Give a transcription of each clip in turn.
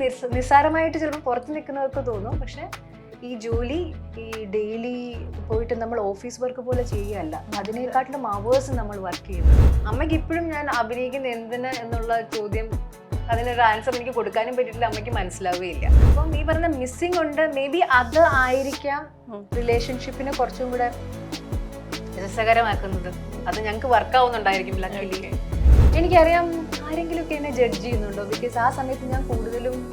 നിസ്സ- നിസ്സാരമായിട്ട് ചിലപ്പോൾ പുറത്ത് നിൽക്കുന്നവർക്ക് തോന്നും. പക്ഷെ ഈ ജോലി ഈ ഡെയിലി പോയിട്ട് നമ്മൾ ഓഫീസ് വർക്ക് പോലെ ചെയ്യുകയല്ല. അതിനേക്കാട്ടിലും അവേഴ്സ് നമ്മൾ വർക്ക് ചെയ്യുന്നു. അമ്മയ്ക്ക് ഇപ്പോഴും ഞാൻ അഭിനയിക്കുന്ന എന്തിന് എന്നുള്ള ചോദ്യം അതിനൊരു ആൻസർ എനിക്ക് കൊടുക്കാനും പറ്റിയിട്ടില്ല. അമ്മയ്ക്ക് മനസ്സിലാവുകയില്ല. അപ്പം ഈ പറഞ്ഞ മിസ്സിംഗ് ഉണ്ട്. മേ ബി അത് ആയിരിക്കാം. റിലേഷൻഷിപ്പിനെ കുറച്ചും കൂടെ രസകരമാക്കുന്നത്. അത് ഞങ്ങൾക്ക് വർക്ക് ആവുന്നുണ്ടായിരിക്കും ലക്കിലി എനിക്കറിയാം ആരെങ്കിലുമൊക്കെ എന്നെ ജഡ്ജ് ചെയ്യുന്നുണ്ടോ? ബിക്കോസ് ആ സമയത്ത് ഞാൻ കൂടുതലും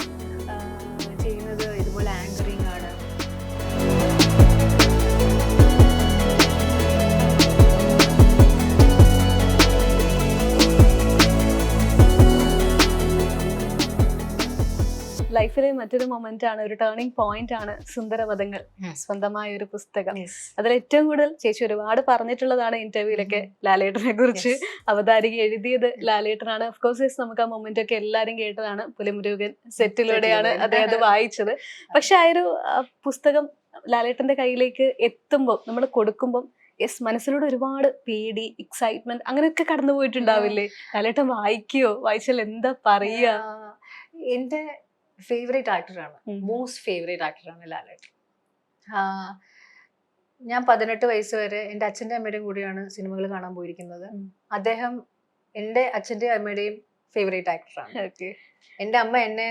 ലൈഫിലെ മറ്റൊരു മൊമെന്റ് ആണ് ഒരു ടേണിംഗ് പോയിന്റ് ആണ് സുന്ദരപഥങ്ങൾ സ്വന്തമായ ഒരു പുസ്തകം. അതിൽ ഏറ്റവും കൂടുതൽ ചേച്ചി ഒരുപാട് പറഞ്ഞിട്ടുള്ളതാണ് ഇന്റർവ്യൂലൊക്കെ ലാലേട്ടനെ കുറിച്ച്. അവതാരിക എഴുതിയത് ലാലേട്ടനാണ്. ഓഫ് കോഴ്സ് നമുക്ക് ആ മൊമെന്റ് ഒക്കെ എല്ലാരും കേട്ടതാണ്. പുലിമുരുകൻ സെറ്റിലൂടെയാണ് സെറ്റിലൂടെ. അദ്ദേഹം അത് വായിച്ചത്. പക്ഷെ ആ ഒരു പുസ്തകം ലാലേട്ടന്റെ കയ്യിലേക്ക് എത്തുമ്പോൾ നമ്മൾ കൊടുക്കുമ്പോൾ യെസ് മനസ്സിലൂടെ ഒരുപാട് പേടി എക്സൈറ്റ്മെന്റ് അങ്ങനെയൊക്കെ കടന്നു പോയിട്ടുണ്ടാവില്ലേ ലാലേട്ടൻ വായിക്കോ വായിച്ചാൽ എന്താ പറയുക? എന്റെ ഫേവറേറ്റ് ആക്ടറാണ്. മോസ്റ്റ് ഫേവറേറ്റ് ആക്ടറാണ് ലാലേട്ടൻ. ഞാൻ പതിനെട്ട് വയസ്സ് വരെ എന്റെ അച്ഛന്റെ അമ്മയുടെയും കൂടിയാണ് സിനിമകൾ കാണാൻ പോയിരിക്കുന്നത്. അദ്ദേഹം എന്റെ അച്ഛന്റെയും അമ്മയുടെയും ഫേവറേറ്റ് ആക്ടറാണ്. എന്റെ അമ്മ എന്നെ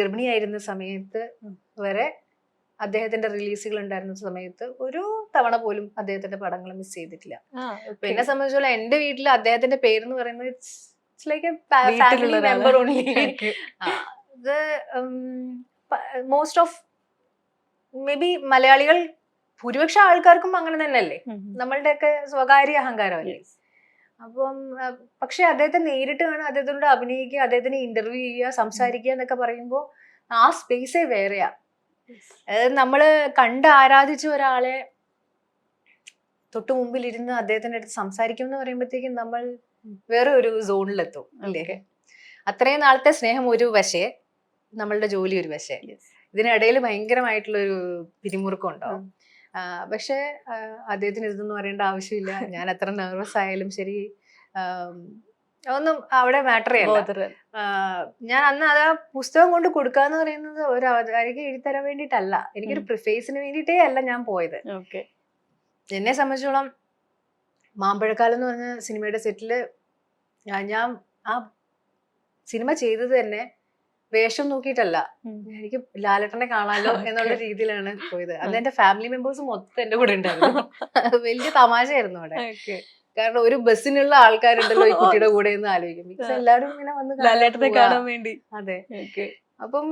ഗർഭിണിയായിരുന്ന സമയത്ത് വരെ അദ്ദേഹത്തിന്റെ റിലീസുകൾ ഉണ്ടായിരുന്ന സമയത്ത് ഒരു തവണ പോലും അദ്ദേഹത്തിന്റെ പടങ്ങൾ മിസ് ചെയ്തിട്ടില്ല. എന്നെ സംബന്ധിച്ചോളം എന്റെ വീട്ടിൽ അദ്ദേഹത്തിന്റെ പേര് എന്ന് പറയുന്നത് it's like family member only ഇത് മോസ്റ്റ് ഓഫ് മേ ബി മലയാളികൾ ഭൂരിപക്ഷ ആൾക്കാർക്കും അങ്ങനെ തന്നെയല്ലേ? നമ്മളുടെയൊക്കെ സ്വകാര്യ അഹങ്കാരമല്ലേ അപ്പം പക്ഷെ അദ്ദേഹത്തെ നേരിട്ട് കാണുക അദ്ദേഹത്തിനോട് അഭിനയിക്കുക അദ്ദേഹത്തിന് ഇന്റർവ്യൂ ചെയ്യുക സംസാരിക്കുക എന്നൊക്കെ പറയുമ്പോൾ ആ സ്പേസേ വേറെയാ. നമ്മൾ കണ്ട് ആരാധിച്ച ഒരാളെ തൊട്ടു മുമ്പിൽ ഇരുന്ന് അദ്ദേഹത്തിന്റെ അടുത്ത് സംസാരിക്കും എന്ന് പറയുമ്പോഴത്തേക്കും നമ്മൾ വേറെ ഒരു സോണിലെത്തും അല്ലേ. അത്രയും നാളത്തെ സ്നേഹം ഒരു വശേ നമ്മളുടെ ജോലി ഒരു വശേ ഇതിനിടയിൽ ഭയങ്കരമായിട്ടുള്ള ഒരു പിരിമുറുക്കം ഉണ്ടാവും. പക്ഷേ അദ്ദേഹത്തിന് ഇതൊന്നും അറിയേണ്ട ആവശ്യമില്ല. ഞാൻ അത്ര നെർവസ് ആയാലും ശരി ഒന്നും അവിടെ മാറ്റർ ചെയ്യല്ല ഞാൻ അന്ന് അത് ആ പുസ്തകം കൊണ്ട് കൊടുക്കാന്ന് പറയുന്നത് ഒരു അവതാരിക എഴുതിത്തരാൻ വേണ്ടിയിട്ടല്ല. എനിക്കൊരു. പ്രിഫേസിന് വേണ്ടിയിട്ടേ അല്ല ഞാൻ പോയത്. എന്നെ സംബന്ധിച്ചോളം മാമ്പഴക്കാലം എന്ന് പറഞ്ഞ സിനിമയുടെ സെറ്റിൽ ഞാൻ ആ സിനിമ ചെയ്തത് തന്നെ വേഷം നോക്കിയിട്ടല്ല. എനിക്ക് ലാലട്ടനെ കാണാലോ എന്നുള്ള രീതിയിലാണ് പോയത്. അന്ന് എന്റെ ഫാമിലി മെമ്പേഴ്സ് മൊത്തം എന്റെ കൂടെ ഉണ്ടായിരുന്നു. വലിയ തമാശയായിരുന്നു അവിടെ. കാരണം ഒരു ബസ്സിനുള്ള ആൾക്കാരുണ്ടല്ലോ ഈ കുട്ടിയുടെ കൂടെ എന്ന് ആലോചിക്കും. Because എല്ലാവരും ഇങ്ങനെ വന്ന് ലാലേട്ടനെ കാണാൻ വേണ്ടി. അതെ. അപ്പം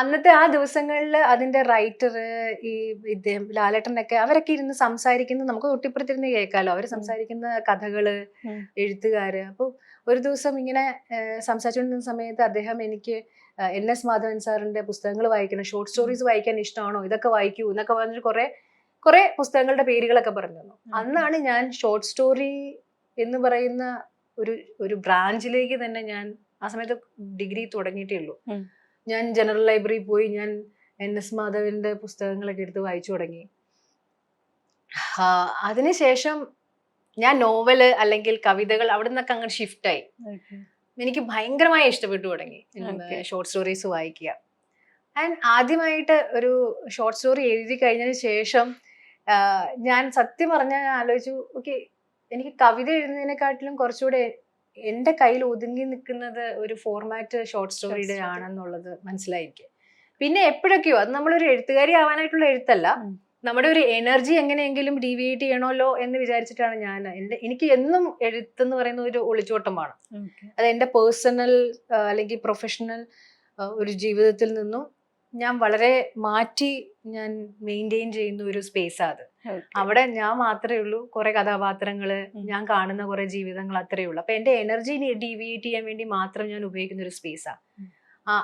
അന്നത്തെ ആ ദിവസങ്ങളിൽ അതിന്റെ റൈറ്റർ ഈ ഇദ്ദേഹം ലാലേട്ടനൊക്കെ അവരൊക്കെ ഇരുന്ന് സംസാരിക്കുന്നത് നമുക്ക് തൊട്ടിപ്പുറത്തിരുന്ന് കേൾക്കാലോ. അവർ സംസാരിക്കുന്ന കഥകൾ. എഴുത്തുകാര്. അപ്പോൾ ഒരു ദിവസം ഇങ്ങനെ സംസാരിച്ചുകൊണ്ടിരുന്ന സമയത്ത് അദ്ദേഹം എനിക്ക് എൻ എസ് മാധവൻ സാറിന്റെ പുസ്തകങ്ങൾ വായിക്കണം ഷോർട്ട് സ്റ്റോറീസ് വായിക്കാൻ ഇഷ്ടമാണോ ഇതൊക്കെ വായിക്കൂ എന്നൊക്കെ പറഞ്ഞിട്ട് കുറെ കുറെ പുസ്തകങ്ങളുടെ പേരുകളൊക്കെ പറഞ്ഞു തന്നു. അന്നാണ് ഞാൻ ഷോർട്ട് സ്റ്റോറി എന്ന് പറയുന്ന ഒരു ഒരു ബ്രാഞ്ചിലേക്ക് തന്നെ ഞാൻ ആ സമയത്ത് ഡിഗ്രി തുടങ്ങിയിട്ടേ ഉള്ളൂ. ഞാൻ ജനറൽ ലൈബ്രറി പോയി ഞാൻ എൻ എസ് മാധവന്റെ പുസ്തകങ്ങളൊക്കെ എടുത്ത് വായിച്ചു തുടങ്ങി. അതിനുശേഷം ഞാൻ നോവൽ അല്ലെങ്കിൽ കവിതകൾ അവിടെ നിന്നൊക്കെ അങ്ങ് ഷിഫ്റ്റായി എനിക്ക് ഭയങ്കരമായി ഇഷ്ടപ്പെട്ടു തുടങ്ങി. ഷോർട്ട് സ്റ്റോറീസ് വായിക്കുക. ആൻഡ് ആദ്യമായിട്ട് ഒരു ഷോർട്ട് സ്റ്റോറി എഴുതി കഴിഞ്ഞതിന് ശേഷം ഞാൻ സത്യം പറഞ്ഞാൽ ഞാൻ ആലോചിച്ചു ഓക്കെ എനിക്ക് കവിത എഴുതുന്നതിനെക്കാട്ടിലും കുറച്ചുകൂടെ എന്റെ കയ്യിൽ ഒതുങ്ങി നിൽക്കുന്നത് ഒരു ഫോർമാറ്റ് ഷോർട്ട് സ്റ്റോറിയുടെ. ആണെന്നുള്ളത് മനസ്സിലായിരിക്കും പിന്നെ എപ്പോഴൊക്കെയോ അത് നമ്മളൊരു എഴുത്തുകാരി ആവാനായിട്ടുള്ള എഴുത്തല്ല. നമ്മുടെ ഒരു എനർജി എങ്ങനെയെങ്കിലും ഡീവിയേറ്റ് ചെയ്യണമല്ലോ എന്ന് വിചാരിച്ചിട്ടാണ് ഞാൻ എന്റെ എനിക്ക് എന്നും എഴുത്ത് എന്ന് പറയുന്ന ഒരു ഒളിച്ചോട്ടമാണ്. അത് എന്റെ പേഴ്സണൽ അല്ലെങ്കിൽ പ്രൊഫഷണൽ ഒരു ജീവിതത്തിൽ നിന്നും ഞാൻ വളരെ മാറ്റി ഞാൻ മെയിന്റെയിൻ ചെയ്യുന്ന ഒരു സ്പേസാണ് അത്. അവിടെ ഞാൻ മാത്രമേ ഉള്ളൂ കുറെ കഥാപാത്രങ്ങൾ ഞാൻ കാണുന്ന കുറെ ജീവിതങ്ങൾ അത്രയേ ഉള്ളൂ. അപ്പൊ എന്റെ എനർജി ഡീവിയേറ്റ് ചെയ്യാൻ വേണ്ടി മാത്രം ഞാൻ ഉപയോഗിക്കുന്ന ഒരു സ്പേസാണ്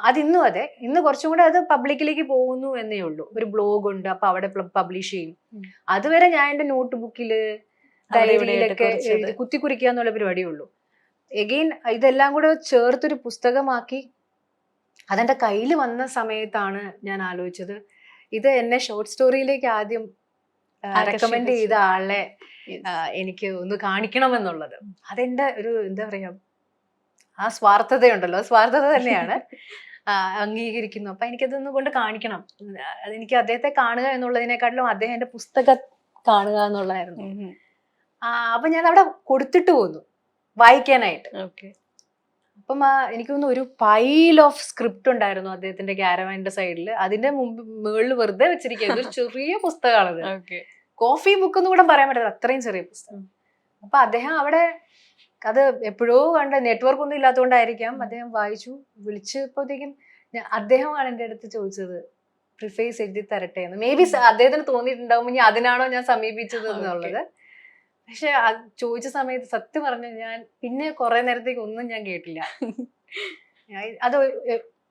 അതിന്നും അതെ. ഇന്ന് കുറച്ചും കൂടെ അത് പബ്ലിക്കിലേക്ക് പോകുന്നു എന്നേ ഉള്ളൂ. ഒരു ബ്ലോഗ് ഉണ്ട് അപ്പൊ അവിടെ പബ്ലിഷ് ചെയ്യും. അതുവരെ ഞാൻ എന്റെ നോട്ട് ബുക്കിൽ ഡയറിയിലൊക്കെ കുത്തിക്കുറിക്കുക കുത്തി കുറിക്കുക എന്നുള്ള പരിപാടിയേ ഉള്ളൂ എഗെയിൻ ഇതെല്ലാം കൂടെ ചേർത്തൊരു പുസ്തകമാക്കി അതെന്റെ കയ്യിൽ വന്ന സമയത്താണ് ഞാൻ ആലോചിച്ചത്. ഇത് എന്നെ ഷോർട്ട് സ്റ്റോറിയിലേക്ക് ആദ്യം റെക്കമെൻഡ് ചെയ്ത ആളെ എനിക്ക് ഒന്ന് കാണിക്കണമെന്നുള്ളത്. അതെന്റെ ഒരു എന്താ പറയാ ആ സ്വാർത്ഥതയുണ്ടല്ലോ. സ്വാർത്ഥത തന്നെയാണ്. അംഗീകരിക്കുന്നു. അപ്പൊ എനിക്കതൊന്നും കൊണ്ട് കാണിക്കണം. എനിക്ക് അദ്ദേഹത്തെ കാണുക എന്നുള്ളതിനെക്കാട്ടിലും അദ്ദേഹം എന്റെ പുസ്തകം കാണുക എന്നുള്ളതായിരുന്നു. ആ, അപ്പൊ ഞാൻ അവിടെ കൊടുത്തിട്ട് പോന്നു. വായിക്കാനായിട്ട്. ഓക്കെ. അപ്പം എനിക്ക് തോന്നുന്നു ഒരു പൈൽ ഓഫ് സ്ക്രിപ്റ്റ് ഉണ്ടായിരുന്നു അദ്ദേഹത്തിന്റെ ക്യാരവാന്റെ സൈഡിൽ അതിന്റെ മുമ്പ് മുകളിൽ വെറുതെ വെച്ചിരിക്കുന്നത് ഒരു ചെറിയ പുസ്തകമാണത്. കോഫി ബുക്ക് എന്ന് കൂടെ പറയാൻ പറ്റില്ല അത്രയും ചെറിയ പുസ്തകം. അപ്പൊ അദ്ദേഹം അവിടെ അത് എപ്പോഴോ കണ്ട നെറ്റ്വർക്ക് ഒന്നും ഇല്ലാത്തതുകൊണ്ടായിരിക്കാം അദ്ദേഹം വായിച്ചു വിളിച്ചപ്പോഴത്തേക്കും അദ്ദേഹമാണ് എന്റെ അടുത്ത് ചോദിച്ചത് പ്രിഫേസ് എഴുതി തരട്ടെ എന്ന്. മേ ബി അദ്ദേഹത്തിന് തോന്നിയിട്ടുണ്ടാവും ഇനി അതിനാണോ ഞാൻ സമീപിച്ചത് എന്നുള്ളത്. പക്ഷെ ചോദിച്ച സമയത്ത് സത്യം പറഞ്ഞു ഞാൻ പിന്നെ കുറെ നേരത്തേക്ക് ഒന്നും ഞാൻ കേട്ടില്ല. അത്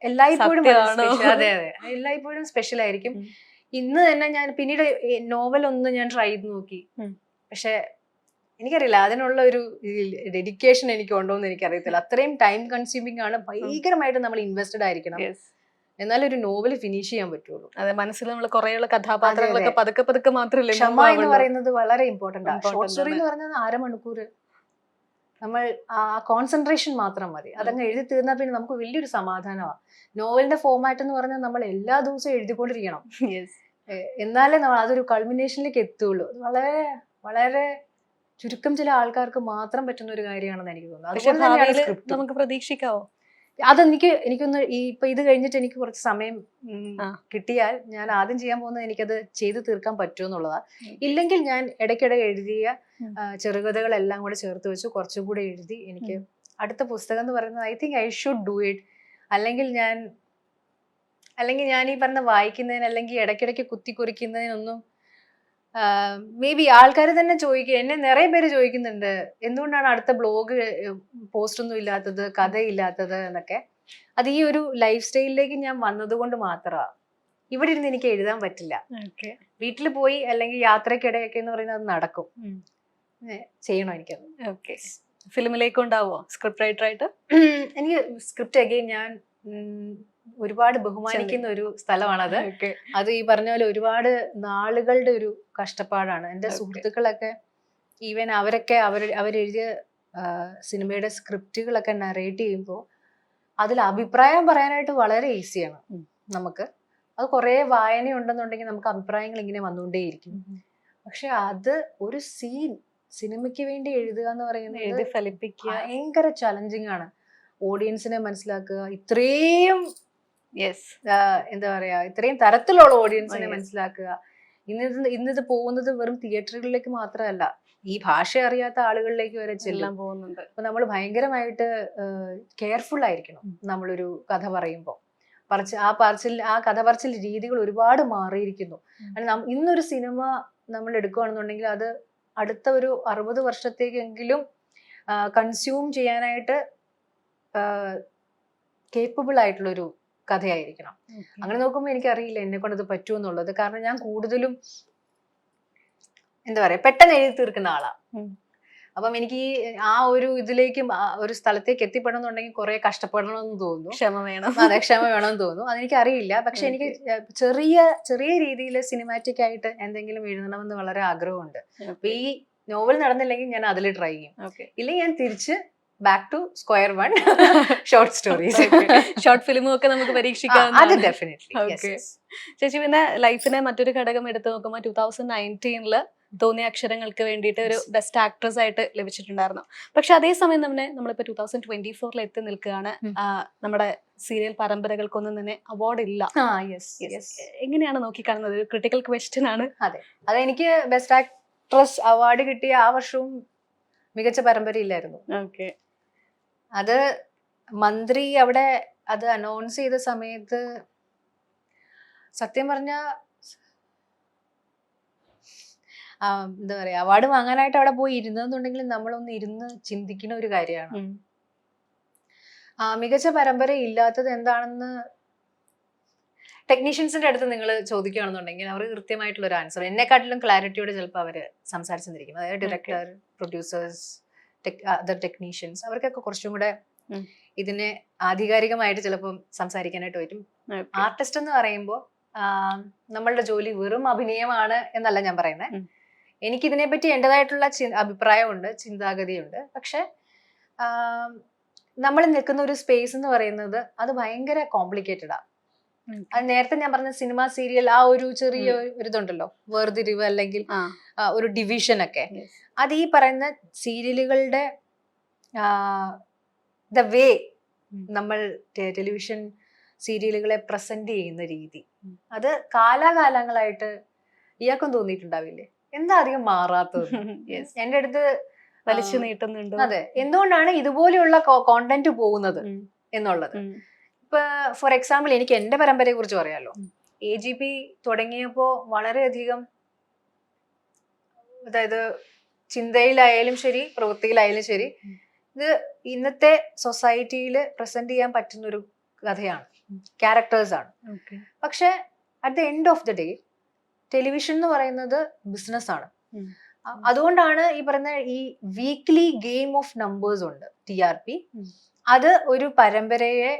എല്ലായ്പ്പോഴും അത് അതെ എല്ലായ്പ്പോഴും സ്പെഷ്യൽ ആയിരിക്കും. ഇന്ന് തന്നെ ഞാൻ പിന്നീട് നോവൽ ഒന്ന് ഞാൻ ട്രൈ ചെയ്ത് നോക്കി. പക്ഷെ എനിക്കറിയില്ല. അതിനുള്ള ഒരു ഡെഡിക്കേഷൻ എനിക്ക് ഉണ്ടോന്ന് എനിക്കറിയത്തില്ല. അത്രയും ടൈം കൺസ്യൂമിംഗ് ആണ്. ഭയങ്കരമായിട്ട് നമ്മൾ ഇൻവെസ്റ്റഡ് ആയിരിക്കണം. എന്നാലും ഒരു നോവൽ ഫിനിഷ് ചെയ്യാൻ പറ്റുള്ളൂ. അതെ മനസ്സിൽ നമ്മൾ കുറേയുള്ള കഥാപാത്രങ്ങളൊക്കെ. പതുക്കെ പതുക്കെ മാത്രമല്ലേ ക്ഷമ എന്ന് പറയുന്നത് വളരെ ഇമ്പോർട്ടന്റ് ആണ്. ഷോർട്ട് സ്റ്റോറി എന്ന് പറഞ്ഞാൽ അരമണിക്കൂർ. നമ്മൾ ആ കോൺസെൻട്രേഷൻ മാത്രം മതി. അതങ്ങ് എഴുതി തീർന്നാൽ പിന്നെ നമുക്ക് വലിയൊരു സമാധാനമാണ് നോവലിന്റെ ഫോമാറ്റ് എന്ന് പറഞ്ഞാൽ നമ്മൾ എല്ലാ ദിവസവും എഴുതിക്കൊണ്ടിരിക്കണം. എന്നാലേ നമ്മൾ അതൊരു കൾമിനേഷനിലേക്ക് എത്തുള്ളൂ. വളരെ വളരെ ചുരുക്കം ചില ആൾക്കാർക്ക് മാത്രം പറ്റുന്ന ഒരു കാര്യമാണെന്ന് എനിക്ക് തോന്നുന്നു. നമുക്ക് പ്രതീക്ഷിക്കാവോ അതെനിക്ക് എനിക്കൊന്ന് ഈ ഇപ്പൊ ഇത് കഴിഞ്ഞിട്ട് എനിക്ക് കുറച്ച് സമയം. കിട്ടിയാൽ ഞാൻ ആദ്യം ചെയ്യാൻ പോകുന്നത് എനിക്കത് ചെയ്തു തീർക്കാൻ പറ്റുമോ എന്നുള്ളതാ. ഇല്ലെങ്കിൽ ഞാൻ ഇടയ്ക്കിടെ എഴുതിയ ചെറുകഥകളെല്ലാം കൂടെ ചേർത്ത് വെച്ച് കുറച്ചും കൂടെ എഴുതി എനിക്ക് അടുത്ത പുസ്തകം എന്ന് പറയുന്നത് I think I should do it അല്ലെങ്കിൽ ഞാൻ അല്ലെങ്കിൽ ഞാൻ ഈ പറഞ്ഞ വായിക്കുന്നതിന് അല്ലെങ്കിൽ ഇടയ്ക്കിടയ്ക്ക് കുത്തി കുറിക്കുന്നതിനൊന്നും മേ ബി ആൾക്കാർ തന്നെ ചോദിക്കുക എന്നെ നിറയെ പേര് ചോദിക്കുന്നുണ്ട്. എന്തുകൊണ്ടാണ് അടുത്ത ബ്ലോഗ് പോസ്റ്റ് ഒന്നും ഇല്ലാത്തത് കഥയില്ലാത്തത് എന്നൊക്കെ. അത് ഈ ഒരു ലൈഫ് സ്റ്റൈലിലേക്ക് ഞാൻ വന്നതുകൊണ്ട് മാത്രമാണ് ഇവിടെ ഇരുന്ന് എനിക്ക് എഴുതാൻ പറ്റില്ല. വീട്ടിൽ പോയി അല്ലെങ്കിൽ യാത്രക്കിടെയൊക്കെ എന്ന് പറയുന്നത് അത് നടക്കും. ചെയ്യണോ എനിക്കത്? ഓക്കെ ഫിലിമിലേക്ക് ഉണ്ടാവോ സ്ക്രിപ്റ്റ് റൈറ്റർ ആയിട്ട്? എനിക്ക് സ്ക്രിപ്റ്റ് അഗെയിൻ ഞാൻ ഒരുപാട് ബഹുമാനിക്കുന്ന ഒരു സ്ഥലമാണത്. അത് ഈ പറഞ്ഞ പോലെ ഒരുപാട് നാളുകളുടെ ഒരു കഷ്ടപ്പാടാണ്. എന്റെ സുഹൃത്തുക്കളൊക്കെ ഈവൻ അവരൊക്കെ അവർ അവരെഴുതിയ സിനിമയുടെ സ്ക്രിപ്റ്റുകളൊക്കെ നറേറ്റ് ചെയ്യുമ്പോൾ അതിൽ അഭിപ്രായം പറയാനായിട്ട് വളരെ ഈസിയാണ് നമുക്ക്. അത് കുറേ വായന ഉണ്ടെന്നുണ്ടെങ്കിൽ നമുക്ക് അഭിപ്രായങ്ങൾ ഇങ്ങനെ വന്നുകൊണ്ടേയിരിക്കും. പക്ഷെ അത് ഒരു സീൻ സിനിമയ്ക്ക് വേണ്ടി എഴുതുക എന്ന് പറയുന്നത് എഴുതി ഫലിപ്പിക്കുക. ഭയങ്കര ചലഞ്ചിങ് ആണ്. ഓഡിയൻസിനെ മനസ്സിലാക്കുക. ഇത്രയും യെസ് എന്താ പറയാ ഇത്രയും തരത്തിലുള്ള ഓഡിയൻസിനെ Oh, മനസ്സിലാക്കുക. ഇന്നിത് ഇന്നിത് പോകുന്നത് വെറും തിയേറ്ററുകളിലേക്ക് മാത്രമല്ല ഈ ഭാഷ അറിയാത്ത ആളുകളിലേക്ക് വരെ ചെല്ലാൻ പോകുന്നുണ്ട്. അപ്പൊ നമ്മൾ ഭയങ്കരമായിട്ട് കെയർഫുൾ ആയിരിക്കണം. നമ്മളൊരു കഥ പറയുമ്പോൾ പറച്ച് ആ പറച്ചിൽ ആ കഥ പറച്ചിൽ രീതികൾ ഒരുപാട് മാറിയിരിക്കുന്നു. ഇന്നൊരു സിനിമ നമ്മൾ എടുക്കുകയാണെന്നുണ്ടെങ്കിൽ അത് അടുത്ത ഒരു അറുപത് വർഷത്തേക്കെങ്കിലും കൺസ്യൂം ചെയ്യാനായിട്ട് കേപ്പബിൾ ആയിട്ടുള്ള ഒരു കഥയായിരിക്കണം. അങ്ങനെ നോക്കുമ്പോൾ എനിക്കറിയില്ല എന്നെ കൊണ്ട് അത് പറ്റുമെന്നുള്ളത് കാരണം ഞാൻ കൂടുതലും എന്താ പറയാ പെട്ടെന്ന് എഴുതി തീർക്കുന്ന ആളാ. ഉം. അപ്പം എനിക്ക് ആ ഒരു ഇതിലേക്ക് ഒരു സ്ഥലത്തേക്ക് എത്തിപ്പെടണമെന്നുണ്ടെങ്കിൽ കുറെ കഷ്ടപ്പെടണമെന്ന് തോന്നുന്നു. ക്ഷമ വേണം. അതെ ക്ഷമ വേണമെന്ന് തോന്നുന്നു. അതെനിക്ക് അറിയില്ല പക്ഷെ എനിക്ക് ചെറിയ ചെറിയ രീതിയിൽ സിനിമാറ്റിക് ആയിട്ട് എന്തെങ്കിലും എഴുതണമെന്ന് വളരെ ആഗ്രഹമുണ്ട്. അപ്പൊ ഈ നോവൽ നടന്നില്ലെങ്കിൽ ഞാൻ അതിൽ ട്രൈ ചെയ്യും. ഇല്ലെങ്കിൽ ഞാൻ തിരിച്ച് back to square one short stories short ഫിലിമും ഒക്കെ നമുക്ക് അത് പരീക്ഷിക്കാം ഡെഫിനറ്റ്ലി Okay. ചേച്ചി പിന്നെ ലൈഫിനെ മറ്റൊരു ഘടകം എടുത്തു നോക്കുമ്പോൾ ടൂ തൗസൻഡ് നയന്റീനിൽ തോന്നിയ അക്ഷരങ്ങൾക്ക് വേണ്ടിയിട്ട് ഒരു ബെസ്റ്റ് ആക്ട്രസ് ആയിട്ട് ലഭിച്ചിട്ടുണ്ടായിരുന്നു. പക്ഷെ അതേസമയം തന്നെ നമ്മളിപ്പോൾ ടൂ തൗസൻഡ് ട്വന്റി ഫോറിൽ എത്തി നിൽക്കുകയാണ്. നമ്മുടെ സീരിയൽ പരമ്പരകൾക്കൊന്നും തന്നെ അവാർഡ് ഇല്ല. എങ്ങനെയാണ് നോക്കിക്കാണുന്നത്? ഒരു ക്രിട്ടിക്കൽ ക്വസ്റ്റ്യൻ ആണ്. അതെ. അതെനിക്ക് ബെസ്റ്റ് ആക്ട്രസ് അവാർഡ് കിട്ടിയ ആ വർഷവും മികച്ച പരമ്പരയില്ലായിരുന്നു. ഓക്കെ അത് മന്ത്രി അവിടെ അത് അനൗൺസ് ചെയ്ത സമയത്ത് സത്യം പറഞ്ഞ എന്താ പറയാ അവാർഡ് വാങ്ങാനായിട്ട് അവിടെ പോയി ഇരുന്നെന്നുണ്ടെങ്കിൽ നമ്മളൊന്ന് ഇരുന്ന് ചിന്തിക്കുന്ന ഒരു കാര്യമാണ്. ആ മികച്ച പരമ്പര ഇല്ലാത്തത് എന്താണെന്ന് ടെക്നീഷ്യൻസിന്റെ അടുത്ത് നിങ്ങൾ ചോദിക്കുകയാണെന്നുണ്ടെങ്കിൽ അവർ കൃത്യമായിട്ടുള്ള ഒരു ആൻസർ എന്നെക്കാട്ടിലും ക്ലാരിറ്റിയോടെ ചിലപ്പോൾ അവർ സംസാരിച്ചിരിക്കും അതായത് ഡയറക്ടർ പ്രൊഡ്യൂസേഴ്സ് അതർ ടെക്നീഷ്യൻസ് അവർക്കൊക്കെ കുറച്ചും കൂടെ. ഇതിനെ ആധികാരികമായിട്ട് ചിലപ്പം സംസാരിക്കാനായിട്ട് പറ്റും. ആർട്ടിസ്റ്റ് എന്ന് പറയുമ്പോൾ നമ്മളുടെ ജോലി വെറും അഭിനയമാണ് എന്നല്ല ഞാൻ പറയുന്നത് എനിക്കിതിനെ പറ്റി എന്റെതായിട്ടുള്ള അഭിപ്രായമുണ്ട് ചിന്താഗതിയുണ്ട്. പക്ഷെ നമ്മൾ നിൽക്കുന്ന ഒരു സ്പേസ് എന്ന് പറയുന്നത് അത് ഭയങ്കര കോംപ്ലിക്കേറ്റഡാ അത് നേരത്തെ ഞാൻ പറഞ്ഞ സിനിമ സീരിയൽ ആ ഒരു ചെറിയ ഒരു ഇതുണ്ടല്ലോ വേർതിരിവ് അല്ലെങ്കിൽ ഒരു ഡിവിഷൻ ഒക്കെ. അത് ഈ പറയുന്ന സീരിയലുകളുടെ ദ വേ നമ്മൾ ടെലിവിഷൻ സീരിയലുകളെ പ്രസന്റ് ചെയ്യുന്ന രീതി. അത് കാലാകാലങ്ങളായിട്ട് ഇയാൾക്കും തോന്നിയിട്ടുണ്ടാവില്ലേ? എന്താ അധികം മാറാത്തത്. എന്റെ അടുത്ത് വലിച്ചു നീട്ടുന്നുണ്ട്? അതെ. എന്തുകൊണ്ടാണ് ഇതുപോലെയുള്ള കോണ്ടന്റ് പോകുന്നത് എന്നുള്ളത്. ഇപ്പൊ ഫോർ എക്സാമ്പിൾ എനിക്ക് എന്റെ പരമ്പരയെ കുറിച്ച് പറയാമല്ലോ. എ ജി പി തുടങ്ങിയപ്പോ വളരെയധികം അതായത് ചിന്തയിലായാലും ശരി പ്രവൃത്തിയിലായാലും ശരി ഇത് ഇന്നത്തെ സൊസൈറ്റിയിൽ പ്രസന്റ് ചെയ്യാൻ പറ്റുന്ന ഒരു കഥയാണ്. ക്യാരക്ടേഴ്സാണ് ക്യാരക്ടേഴ്സ് ആണ്. പക്ഷെ at the end of the day television എന്ന് പറയുന്നത് ബിസിനസ് ആണ്. അതുകൊണ്ടാണ് ഈ പറയുന്ന ഈ വീക്ക്ലി ഗെയിം ഓഫ് നമ്പേഴ്സ് ഉണ്ട് ടി ആർ പി അത് ഒരു പരമ്പരയെ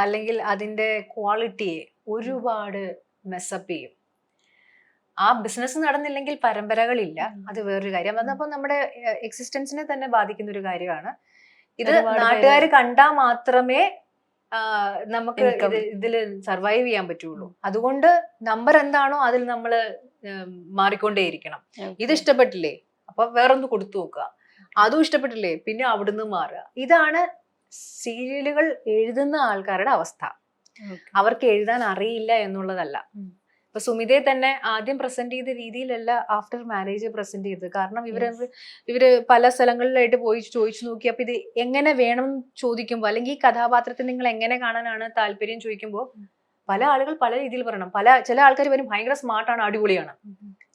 അല്ലെങ്കിൽ അതിന്റെ ക്വാളിറ്റിയെ ഒരുപാട് മെസ്സപ്പ് ചെയ്യും. ആ ബിസിനസ് നടന്നില്ലെങ്കിൽ പരമ്പരകളില്ല. അത് വേറൊരു കാര്യം. അതപ്പോൾ നമ്മുടെ എക്സിസ്റ്റൻസിനെ തന്നെ ബാധിക്കുന്ന ഒരു കാര്യമാണ്. ഇത് നാട്ടുകാർ കണ്ടാൽ മാത്രമേ നമുക്ക്. ഇതിൽ സർവൈവ് ചെയ്യാൻ പറ്റുള്ളൂ. അതുകൊണ്ട് നമ്പർ എന്താണോ അതിൽ നമ്മൾ മാറിക്കൊണ്ടേയിരിക്കണം. ഇത് ഇഷ്ടപ്പെട്ടില്ലേ? അപ്പൊ വേറൊന്ന് കൊടുത്തു നോക്കുക. അതും ഇഷ്ടപ്പെട്ടില്ലേ? പിന്നെ അവിടുന്ന് മാറുക. ഇതാണ് സീരിയലുകൾ എഴുതുന്ന ആൾക്കാരുടെ അവസ്ഥ. അവർക്ക് എഴുതാൻ അറിയില്ല എന്നുള്ളതല്ല. ഇപ്പൊ സുമിതയെ തന്നെ ആദ്യം പ്രസന്റ് ചെയ്ത രീതിയിലല്ല ആഫ്റ്റർ മാരേജ് പ്രസന്റ് ചെയ്തത്. കാരണം ഇവർ. ഇവർ പല സ്ഥലങ്ങളിലായിട്ട് പോയി ചോദിച്ചു നോക്കി. അപ്പൊ ഇത് എങ്ങനെ വേണം ചോദിക്കുമ്പോ ചോദിക്കുമ്പോൾ അല്ലെങ്കിൽ ഈ കഥാപാത്രത്തെ നിങ്ങൾ എങ്ങനെ കാണാനാണ് താല്പര്യം ചോദിക്കുമ്പോൾ പല ആളുകൾ പല രീതിയിൽ പറയണം. പല ചില ആൾക്കാർ വരും ഭയങ്കര സ്മാർട്ടാണ് അടിപൊളിയാണ്.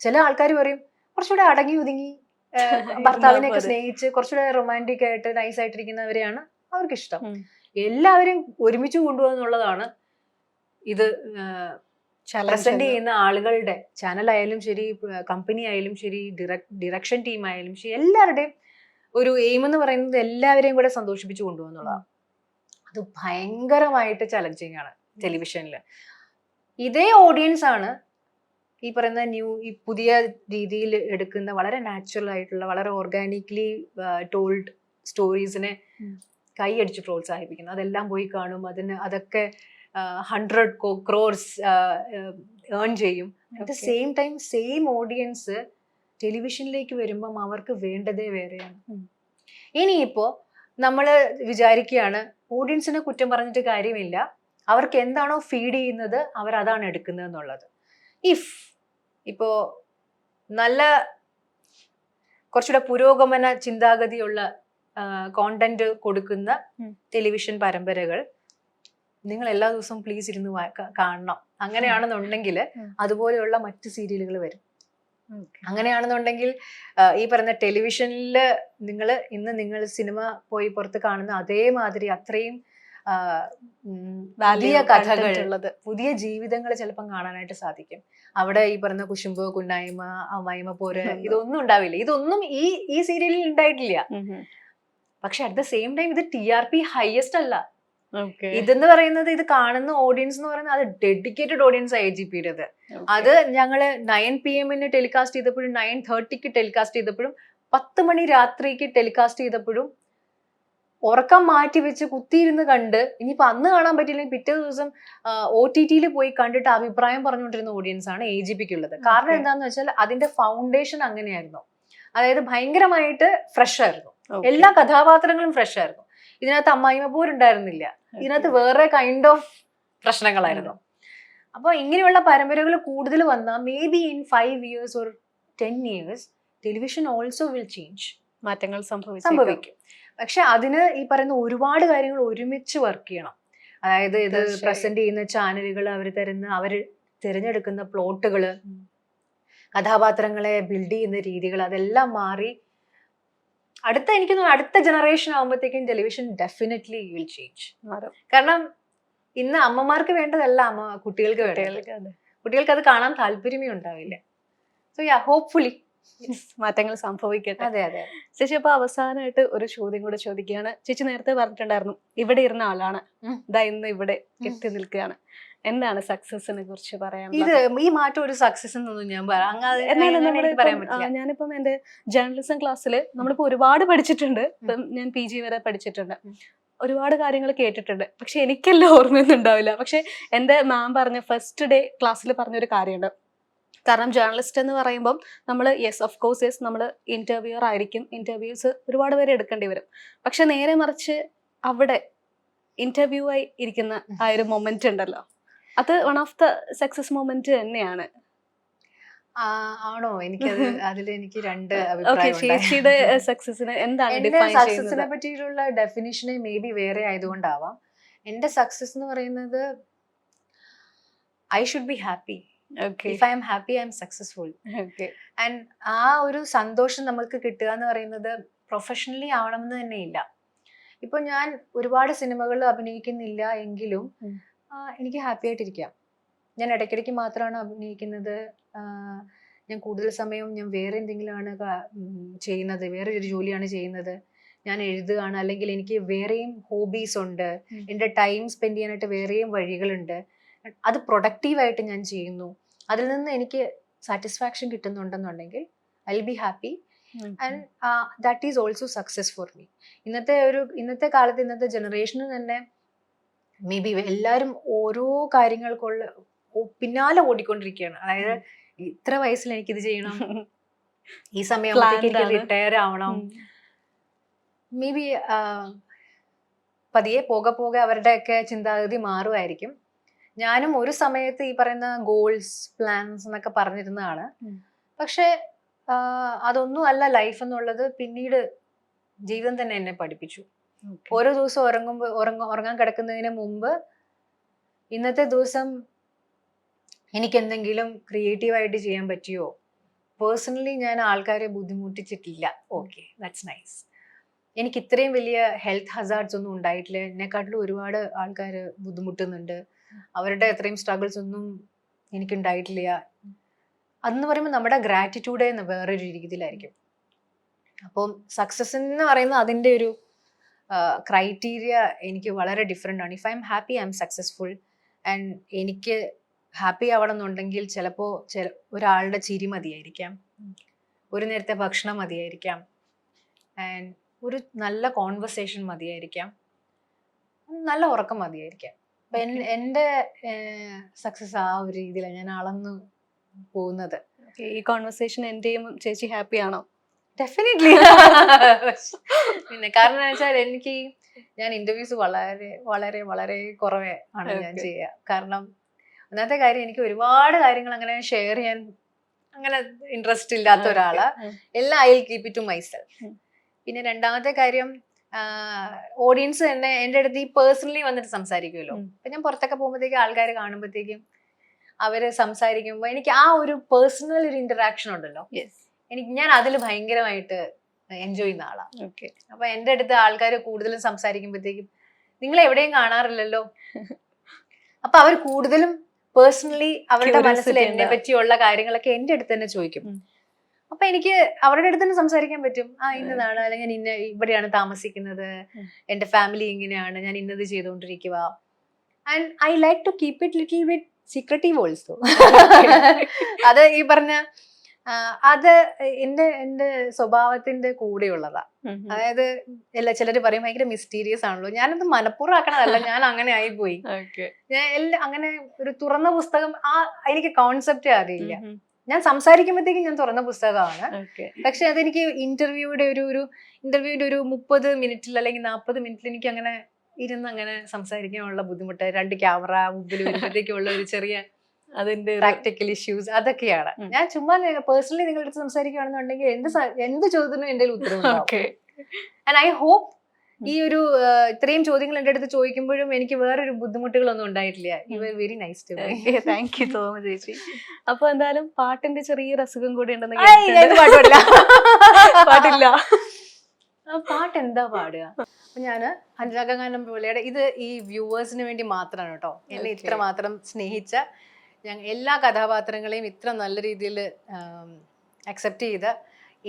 ചില ആൾക്കാർ പറയും കുറച്ചുകൂടെ അടങ്ങി ഒതുങ്ങി ഭർത്താവിനെയൊക്കെ സ്നേഹിച്ച് കുറച്ചുകൂടെ റൊമാന്റിക് ആയിട്ട് നൈസ് ആയിട്ടിരിക്കുന്നവരെയാണ് അവർക്ക് ഇഷ്ടം ഉം. എല്ലാവരും ഒരുമിച്ച് കൊണ്ടുപോകുന്നുള്ളതാണ് ഇത് പ്രസന്റ് ചെയ്യുന്ന ആളുകളുടെ ചാനൽ ആയാലും ശരി കമ്പനി ആയാലും ശരി ഡിറക്ഷൻ ടീം ആയാലും ശരി എല്ലാവരുടെയും ഒരു എയിം എന്ന് പറയുന്നത് എല്ലാവരെയും കൂടെ സന്തോഷിപ്പിച്ചു കൊണ്ടുപോകുന്നുള്ളതാണ്. അത് ഭയങ്കരമായിട്ട് ചലഞ്ചിങ് ആണ് ടെലിവിഷനിൽ ഇതേ ഓഡിയൻസ് ആണ് ഈ പറയുന്ന ന്യൂ ഈ പുതിയ രീതിയിൽ എടുക്കുന്ന വളരെ നാച്ചുറൽ ആയിട്ടുള്ള വളരെ ഓർഗാനിക്കലി ടോൾഡ് സ്റ്റോറീസിനെ. കൈയടിച്ച് പ്രോത്സാഹിപ്പിക്കുന്നു അതെല്ലാം പോയി കാണും. അതിന് അതൊക്കെ ഹൺഡ്രഡ് ക്രോർസ് ഏൺ ചെയ്യും. At the. Same time same audience ടെലിവിഷനിലേക്ക് വരുമ്പം അവർക്ക് വേണ്ടതേ വേറെയാണ്. ഇനിയിപ്പോൾ ഇനിയിപ്പോ നമ്മൾ വിചാരിക്കുകയാണ് ഓഡിയൻസിനെ കുറ്റം പറഞ്ഞിട്ട് കാര്യമില്ല. അവർക്ക് എന്താണോ ഫീഡ് ചെയ്യുന്നത് അവർ അതാണ് എടുക്കുന്നത് എന്നുള്ളത്. ഇഫ് ഇപ്പോൾ നല്ല കുറച്ചുകൂടെ പുരോഗമന ചിന്താഗതിയുള്ള കോണ്ടന്റ് കൊടുക്കുന്ന ടെലിവിഷൻ പരമ്പരകൾ നിങ്ങൾ എല്ലാ ദിവസവും പ്ലീസ് ഇരുന്ന് കാണണം. അങ്ങനെയാണെന്നുണ്ടെങ്കിൽ അതുപോലെയുള്ള മറ്റ് സീരിയലുകൾ വരും. അങ്ങനെയാണെന്നുണ്ടെങ്കിൽ ഈ പറയുന്ന ടെലിവിഷനിൽ നിങ്ങൾ ഇന്ന് നിങ്ങൾ സിനിമ പോയി പുറത്ത് കാണുന്ന അതേമാതിരി അത്രയും വലിയ കഥകൾ. ഉള്ളത്. പുതിയ ജീവിതങ്ങൾ ചിലപ്പം കാണാനായിട്ട് സാധിക്കും. അവിടെ ഈ പറഞ്ഞ കുശുമ്പ് കുണ്ടായ്മ അമ്മായിമ പോര് ഇതൊന്നും ഉണ്ടാവില്ല. ഇതൊന്നും ഈ ഈ സീരിയലിൽ ഉണ്ടായിട്ടില്ല. പക്ഷെ അറ്റ് ദ സെയിം ടൈം ഇത് ടി ആർ പി ഹയസ്റ്റ് അല്ല. ഇതെന്ന് പറയുന്നത് ഇത് കാണുന്ന ഓഡിയൻസ് എന്ന് പറയുന്നത് അത് ഡെഡിക്കേറ്റഡ് ഓഡിയൻസ് ഐ ജി പിയുടേത്. അത് ഞങ്ങൾ നയൻ പി എമ്മിന് ടെലികാസ്റ്റ് ചെയ്തപ്പോഴും നയൻ തേർട്ടിക്ക് ടെലികാസ്റ്റ് ചെയ്തപ്പോഴും പത്ത് മണി രാത്രിക്ക് ടെലികാസ്റ്റ് ചെയ്തപ്പോഴും ഉറക്കം മാറ്റി വെച്ച് കുത്തിയിരുന്ന് കണ്ട് ഇനിയിപ്പൊ അന്ന് കാണാൻ പറ്റില്ലെങ്കിൽ പിറ്റേ ദിവസം ഒ ടി ടിയിൽ പോയി കണ്ടിട്ട് അഭിപ്രായം പറഞ്ഞുകൊണ്ടിരുന്ന ഓഡിയൻസ് ആണ് എ ജി പിക്ക് ഉള്ളത് കാരണം. എന്താന്ന് വെച്ചാൽ അതിന്റെ ഫൗണ്ടേഷൻ അങ്ങനെയായിരുന്നു അതായത് ഭയങ്കരമായിട്ട് ഫ്രഷ് ആയിരുന്നു. എല്ലാ കഥാപാത്രങ്ങളും ഫ്രഷ് ആയിരുന്നു. ഇതിനകത്ത് അമ്മായിമ പോരുണ്ടായിരുന്നില്ല ഇതിനകത്ത് വേറെ കൈൻഡ് ഓഫ് പ്രശ്നങ്ങളായിരുന്നു. അപ്പോൾ ഇങ്ങനെയുള്ള പരമ്പരകൾ കൂടുതൽ വന്നാൽ maybe in five years or ten years television also will change മാറ്റങ്ങൾ സംഭവിക്കും. പക്ഷെ അതിന് ഈ പറയുന്ന ഒരുപാട് കാര്യങ്ങൾ ഒരുമിച്ച് വർക്ക് ചെയ്യണം. അതായത് ഇത് പ്രസന്റ് ചെയ്യുന്ന ചാനലുകൾ അവർ തരുന്ന അവർ തിരഞ്ഞെടുക്കുന്ന പ്ലോട്ടുകൾ കഥാപാത്രങ്ങളെ ബിൽഡ് ചെയ്യുന്ന രീതികൾ അതെല്ലാം മാറി അടുത്ത എനിക്ക് അടുത്ത ജനറേഷൻ ആകുമ്പോഴത്തേക്കും ടെലിവിഷൻ ഡെഫിനറ്റ്ലി വിൽ ചേഞ്ച് കാരണം ഇന്ന് അമ്മമാർക്ക് വേണ്ടതല്ല അമ്മ കുട്ടികൾക്ക് വേണ്ടത്. കുട്ടികൾക്ക് അത് കാണാൻ താല്പര്യമേ ഉണ്ടാവില്ല. സോ യാ ഹോപ്പ്ഫുള്ളി മാറ്റങ്ങൾ സംഭവിക്കട്ടെ. അതെ അതെ ചേച്ചി അപ്പൊ അവസാനമായിട്ട് ഒരു ചോദ്യം കൂടെ ചോദിക്കുകയാണ്. ചേച്ചി നേരത്തെ പറഞ്ഞിട്ടുണ്ടായിരുന്നു ഇവിടെ ഇരുന്ന ആളാണ്. ഇതാ ഇന്ന് ഇവിടെ കെട്ടി എത്തി നിൽക്കുകയാണ്. എന്താണ് സക്സസിനെ കുറിച്ച് ഇത് ഈ മാറ്റം ഒരു സക്സസ് എന്നൊന്നും ഞാൻ പറയാം പറയാൻ ഞാനിപ്പം എന്റെ ജേർണലിസം ക്ലാസ്സിൽ നമ്മളിപ്പോ ഒരുപാട് പഠിച്ചിട്ടുണ്ട്. ഇപ്പം ഞാൻ പി ജി വരെ പഠിച്ചിട്ടുണ്ട്. ഒരുപാട് കാര്യങ്ങൾ കേട്ടിട്ടുണ്ട്. പക്ഷെ എനിക്കെല്ലാം ഓർമ്മയൊന്നും ഉണ്ടാവില്ല പക്ഷെ എന്റെ മാം പറഞ്ഞ ഫസ്റ്റ് ഡേ ക്ലാസ്സിൽ പറഞ്ഞൊരു കാര്യമുണ്ട്. കാരണം ജേർണലിസ്റ്റ് എന്ന് പറയുമ്പം നമ്മൾ യെസ് ഓഫ് കോഴ്സ് യെസ് നമ്മൾ ഇന്റർവ്യൂർ ആയിരിക്കും. ഇന്റർവ്യൂസ് ഒരുപാട് പേര് എടുക്കേണ്ടി വരും. പക്ഷെ നേരെ മറിച്ച് അവിടെ ഇന്റർവ്യൂ ആയി ഇരിക്കുന്ന ആ ഒരു മൊമെന്റ് ഉണ്ടല്ലോ. അത് one of the success moment തന്നെയാണ്. ആണോ? എനിക്ക് അതിൽ എനിക്ക് രണ്ട് ചേച്ചിയുടെ സക്സസിന് എന്താണ് സക്സസിനെ ഡെഫിനിഷനെ മേ ബി വേറെ ആയതുകൊണ്ടാവാം. എന്റെ സക്സസ് എന്ന് പറയുന്നത് I should be happy if I'm happy I'm successful and ആ ഒരു സന്തോഷം നമുക്ക് കിട്ടുക എന്ന് പറയുന്നത് പ്രൊഫഷണലി ആവണമെന്ന് തന്നെ ഇല്ല ഇപ്പൊ ഞാൻ ഒരുപാട് സിനിമകളിൽ അഭിനയിക്കുന്നില്ല എങ്കിലും എനിക്ക് ഹാപ്പി ആയിട്ടിരിക്കാം. ഞാൻ ഇടയ്ക്കിടയ്ക്ക് മാത്രമാണ് അഭിനയിക്കുന്നത്. ഞാൻ കൂടുതൽ സമയവും ഞാൻ വേറെ എന്തെങ്കിലുമാണ് ആണ് ചെയ്യുന്നത്. വേറെ ഒരു ജോലിയാണ് ചെയ്യുന്നത്. ഞാൻ എഴുതുകയാണ്. അല്ലെങ്കിൽ എനിക്ക് വേറെയും ഹോബീസ് ഉണ്ട്. എന്റെ ടൈം സ്പെൻഡ് ചെയ്യാനായിട്ട് വേറെയും വഴികളുണ്ട്. അത് പ്രൊഡക്റ്റീവായിട്ട് ഞാൻ ചെയ്യുന്നു. അതിൽ നിന്ന് എനിക്ക് satisfaction കിട്ടുന്നുണ്ടെന്നുണ്ടെങ്കിൽ I be happy and that is also success for me ഇന്നത്തെ ഒരു ഇന്നത്തെ കാലത്ത് ഇന്നത്തെ ജനറേഷന് തന്നെ മേ ബി എല്ലാവരും ഓരോ കാര്യങ്ങൾക്കുള്ള പിന്നാലെ ഓടിക്കൊണ്ടിരിക്കുകയാണ് അതായത് ഇത്ര വയസ്സിൽ എനിക്ക് ഇത് ചെയ്യണം. ഈ സമയം എനിക്ക്. റിട്ടയർ ആവണം. മേ ബി പതിയെ പോകെ പോകെ അവരുടെയൊക്കെ ചിന്താഗതി മാറുമായിരിക്കും. ഞാനും ഒരു സമയത്ത് ഈ പറയുന്ന ഗോൾസ് പ്ലാൻസ് എന്നൊക്കെ പറഞ്ഞിരുന്നതാണ്. പക്ഷെ അതൊന്നും അല്ല ലൈഫ് എന്നുള്ളത് പിന്നീട് ജീവിതം തന്നെ എന്നെ പഠിപ്പിച്ചു. ഓരോ ദിവസം ഉറങ്ങുമ്പോൾ ഉറങ്ങ ഉറങ്ങാൻ കിടക്കുന്നതിന് മുമ്പ് ഇന്നത്തെ ദിവസം എനിക്ക് എന്തെങ്കിലും ക്രിയേറ്റീവായിട്ട് ചെയ്യാൻ പറ്റിയോ? പേഴ്സണലി ഞാൻ ആൾക്കാരെ ബുദ്ധിമുട്ടിച്ചിട്ടില്ല. ഓക്കെ ദാറ്റ്സ് നൈസ് എനിക്ക് ഇത്രയും വലിയ ഹെൽത്ത് ഹസാർഡ്സ് ഒന്നും ഉണ്ടായിട്ടില്ല. എന്നെക്കാട്ടിലും ഒരുപാട് ആൾക്കാർ ബുദ്ധിമുട്ടുന്നുണ്ട്. അവരുടെ അത്രയും സ്ട്രഗിൾസ് ഒന്നും എനിക്കുണ്ടായിട്ടില്ല. അതെന്ന് പറയുമ്പോൾ നമ്മുടെ ഗ്രാറ്റിറ്റ്യൂഡ് എന്ന് വേറൊരു രീതിയിലായിരിക്കും. അപ്പം സക്സസ് എന്ന് പറയുന്നത് അതിന്റെ ഒരു ക്രൈറ്റീരിയ എനിക്ക് വളരെ ഡിഫറെന്റ് ആണ്. If I'm happy I'm successful and എനിക്ക് ഹാപ്പി ആവണം എന്നുണ്ടെങ്കിൽ ചിലപ്പോൾ ചില ഒരാളുടെ ചിരി മതിയായിരിക്കാം. ഒരു നേരത്തെ ഭക്ഷണം മതിയായിരിക്കാം. ആൻഡ് ഒരു നല്ല കോൺവെർസേഷൻ മതിയായിരിക്കാം. നല്ല ഉറക്കം മതിയായിരിക്കാം. അപ്പൊ എന്റെ എന്റെ സക്സസ് ആ ഒരു രീതിയിലാണ് ഞാൻ അളന്നു പോകുന്നത്. ഈ കോൺവെർസേഷൻ എന്റെയും ചേച്ചി ഹാപ്പി ആണോ? ഡെഫിനറ്റ്ലി പിന്നെ കാരണം എന്ന് വെച്ചാൽ എനിക്ക് ഞാൻ ഇന്റർവ്യൂസ് വളരെ വളരെ വളരെ കുറവേ ആണ് ഞാൻ. ചെയ്യുക. കാരണം ഒന്നാമത്തെ കാര്യം എനിക്ക് ഒരുപാട് കാര്യങ്ങൾ അങ്ങനെ ഷെയർ ചെയ്യാൻ അങ്ങനെ ഇൻട്രസ്റ്റ് ഇല്ലാത്ത ഒരാൾ. എല്ലാം I keep it to myself. പിന്നെ രണ്ടാമത്തെ കാര്യം ഓഡിയൻസ് തന്നെ എന്റെ അടുത്ത് ഈ പേഴ്സണലി വന്നിട്ട് സംസാരിക്കുമല്ലോ. അപ്പൊ ഞാൻ പുറത്തൊക്കെ പോകുമ്പോഴത്തേക്കും ആൾക്കാർ കാണുമ്പോഴത്തേക്കും അവർ സംസാരിക്കുമ്പോൾ എനിക്ക് ആ ഒരു പേഴ്സണൽ ഒരു ഇന്ററാക്ഷൻ ഉണ്ടല്ലോ. എനിക്ക് ഞാൻ അതിൽ ഭയങ്കരമായിട്ട് എൻജോയ് ചെയ്യുന്ന ആളാണ് ഓക്കെ അപ്പൊ എന്റെ അടുത്ത് ആൾക്കാർ കൂടുതലും സംസാരിക്കുമ്പോഴത്തേക്കും നിങ്ങൾ എവിടെയും കാണാറില്ലല്ലോ? അപ്പൊ അവർ കൂടുതലും പേഴ്സണലി അവരുടെ മനസ്സിൽ എന്നെ പറ്റിയുള്ള കാര്യങ്ങളൊക്കെ എന്റെ അടുത്ത് തന്നെ ചോദിക്കും. അപ്പൊ എനിക്ക് അവരുടെ അടുത്ത് തന്നെ സംസാരിക്കാൻ പറ്റും. ആ ഇന്നതാണ് അല്ലെങ്കിൽ ഞാൻ ഇന്ന ഇവിടെയാണ് താമസിക്കുന്നത്. എന്റെ എന്റെ ഫാമിലി ഇങ്ങനെയാണ് ഞാൻ ഇന്നത് ചെയ്തുകൊണ്ടിരിക്കുക. And I like to keep it little with secretive also അത് ഈ പറഞ്ഞ അത് എന്റെ എന്റെ സ്വഭാവത്തിന്റെ കൂടെയുള്ളതാ. അതായത് എല്ലാ ചിലർ പറയും ഭയങ്കര മിസ്റ്റീരിയസ് ആണല്ലോ. ഞാനത് മനഃപൂർവം ആക്കണതല്ല ഞാൻ അങ്ങനെ ആയിപ്പോയി. ഞാൻ എല്ലാ അങ്ങനെ ഒരു തുറന്ന പുസ്തകം ആ എനിക്ക് കോൺസെപ്റ്റേ അറിയില്ല. ഞാൻ സംസാരിക്കുമ്പോഴത്തേക്കും ഞാൻ തുറന്ന പുസ്തകമാണ്. പക്ഷെ അതെനിക്ക് ഇന്റർവ്യൂയുടെ ഒരു ഒരു ഇന്റർവ്യൂയുടെ ഒരു മുപ്പത് മിനിറ്റിൽ അല്ലെങ്കിൽ നാൽപ്പത് മിനിറ്റിൽ എനിക്ക് അങ്ങനെ ഇരുന്ന് അങ്ങനെ സംസാരിക്കാനുള്ള ബുദ്ധിമുട്ട്. രണ്ട് ക്യാമറ മുമ്പിൽ വരുമ്പോഴത്തേക്കുള്ള ഒരു ചെറിയ അതിന്റെ പ്രാക്ടിക്കൽ ഇഷ്യൂസ് അതൊക്കെയാണ്. ഞാൻ ചുമ്മാ പേഴ്സണലി നിങ്ങളുടെ അടുത്ത് സംസാരിക്കുകയാണെന്നുണ്ടെങ്കിൽ എന്ത് എന്ത് ചോദ്യത്തിനും എന്റെ ഉത്തരവ് ഓക്കെ ആൻഡ് ഐ ഹോപ്പ് ഈ ഒരു ഇത്രയും ചോദ്യങ്ങൾ എന്റെ അടുത്ത് ചോദിക്കുമ്പോഴും എനിക്ക് വേറൊരു ബുദ്ധിമുട്ടുകളൊന്നും ഉണ്ടായിട്ടില്ല. You are very nice to thank you so much ചേച്ചി. അപ്പൊ എന്തായാലും പാട്ടിന്റെ ചെറിയ അസുഖം കൂടി ഉണ്ടെന്ന് പാട്ടില്ല പാട്ടില്ല പാട്ട് എന്താ പാടുക? അപ്പൊ ഞാൻ അനുരാഗാനം പോലെയുടെ ഇത് ഈ വ്യൂവേഴ്സിന് വേണ്ടി മാത്രമാണ് കേട്ടോ. എന്നെ ഇത്ര മാത്രം സ്നേഹിച്ച ഞാൻ എല്ലാ കഥാപാത്രങ്ങളെയും ഇത്ര നല്ല രീതിയിൽ അക്സെപ്റ്റ് ചെയ്ത